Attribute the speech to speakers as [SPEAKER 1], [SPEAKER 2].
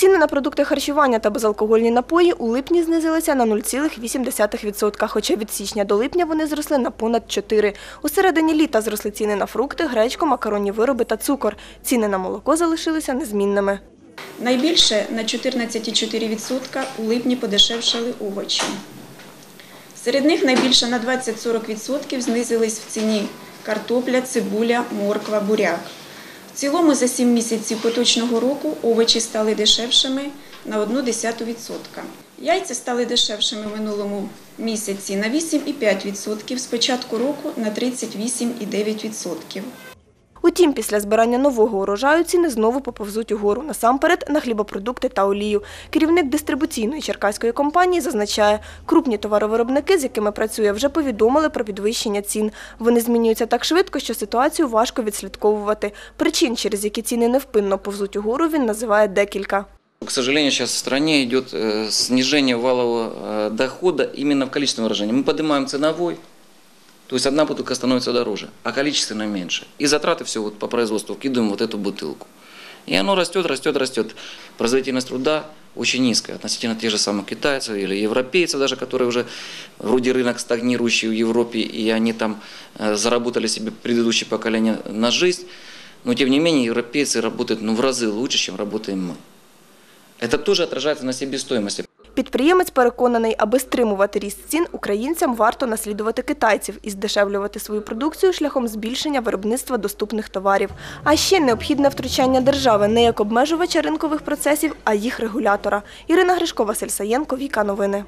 [SPEAKER 1] Ціни на продукти харчування та безалкогольні напої у липні знизилися на 0,8%, хоча від січня до липня вони зросли на понад 4%. У середині літа зросли ціни на фрукти, гречку, макаронні вироби та цукор. Ціни на молоко залишилися незмінними.
[SPEAKER 2] Найбільше на 14,4% у липні подешевшали овочі. Серед них найбільше на 20-40% знизились в ціні картопля, цибуля, морква, буряк. В цілому за 7 місяців поточного року овочі стали дешевшими на 0,1%. Яйця стали дешевшими в минулому місяці на 8,5%, з початку року на 38,9%.
[SPEAKER 1] Утім, після збирання нового урожаю ціни знову поповзуть угору, насамперед на хлібопродукти та олію. Керівник дистрибуційної черкаської компанії зазначає, крупні товаровиробники, з якими працює, вже повідомили про підвищення цін. Вони змінюються так швидко, що ситуацію важко відслідковувати. Причин, через які ціни невпинно повзуть угору, він називає декілька.
[SPEAKER 3] К сожалению, сейчас в стране идет э, снижение валового э, дохода именно в количественном выражении. Мы поднимаем ценовой, то есть одна бутылка становится дороже, а количественно меньше. И затраты все вот по производству вкидываем вот эту бутылку. И оно растет, растет, растет. Производительность труда очень низкая относительно тех же самых китайцев или европейцев даже, которые уже вроде рынок стагнирующий в Европе, и они там э, заработали себе предыдущее поколение на жизнь. Но тем не менее европейцы работают ну, в разы лучше, чем работаем мы. Это тоже отражается на себестоимости.
[SPEAKER 1] Підприємець переконаний, аби стримувати ріст цін, українцям варто наслідувати китайців і здешевлювати свою продукцію шляхом збільшення виробництва доступних товарів. А ще необхідне втручання держави не як обмежувача ринкових процесів, а їх регулятора. Ірина Гришко, Василь Саєнко, Віка Новини.